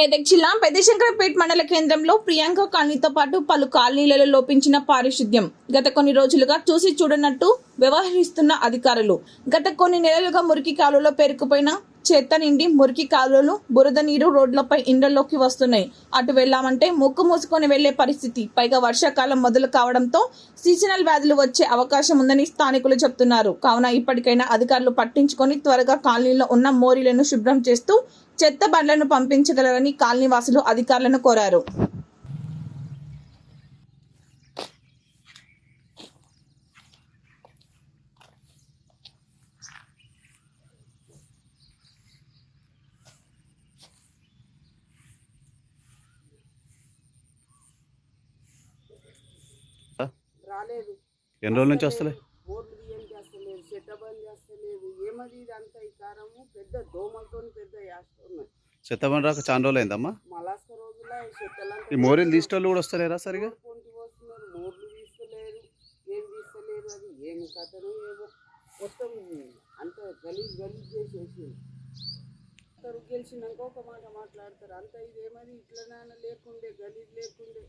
మెదక్ జిల్లా పెద్దశంకరపేట మండల కేంద్రంలో ప్రియాంక కాలనీతో పాటు పలు కాలనీలలో లోపించిన పారిశుద్ధ్యం. గత కొన్ని రోజులుగా చూసి చూడనట్టు వ్యవహరిస్తున్న అధికారులు. గత కొన్ని నెలలుగా మురికి కాలువలో పేరుకుపోయిన చెత్త నిండి మురికి కాలువలు బురద నీరు రోడ్లపై ఇండ్లలోకి వస్తున్నాయి. అటు వెళ్ళామంటే ముక్కు మూసుకొని వెళ్ళే పరిస్థితి. పైగా వర్షాకాలం మొదలు కావడంతో సీజనల్ వ్యాధులు వచ్చే అవకాశం ఉందని స్థానికులు చెప్తున్నారు. కావున ఇప్పటికైనా అధికారులు పట్టించుకొని త్వరగా కాలనీలో ఉన్న మోరీలను శుభ్రం చేస్తూ చెత్త బండ్లను పంపించగలరని కాలనీవాసులు అధికారులను కోరారు. రాలేదు. ఎన్ని రోజుల నుంచి వస్తలే? బోర్డు బియ్యం చేస్తలేదు చెట్ట బంద్ చేస్తలేదు. ఏమది ఇదంతా ఈ కారము? పెద్ద దోమలతో పెద్ద చేస్తున్నాయి చెత్తబండి రాక చాలా రోజులు అయిందమ్మా. మలాస్క రోజుల ఈ చెట్టలంతా ఈ మోరీలు తీసేటోళ్ళు కూడా వస్తలేరా సరిగా? పొంటి వస్తున్నారు. మోర్లు తీస్తలేరు. ఏం తీస్తలేరు అది? ఏమి కథను ఏమో. మొత్తం అంత గలీజ్ గలీజ్ చేసేసి గెలిచినాక ఒక మాట మాట్లాడతారు. అంత ఇదేమది ఇట్లనైనా లేకుండే గలీజ్ లేకుండే.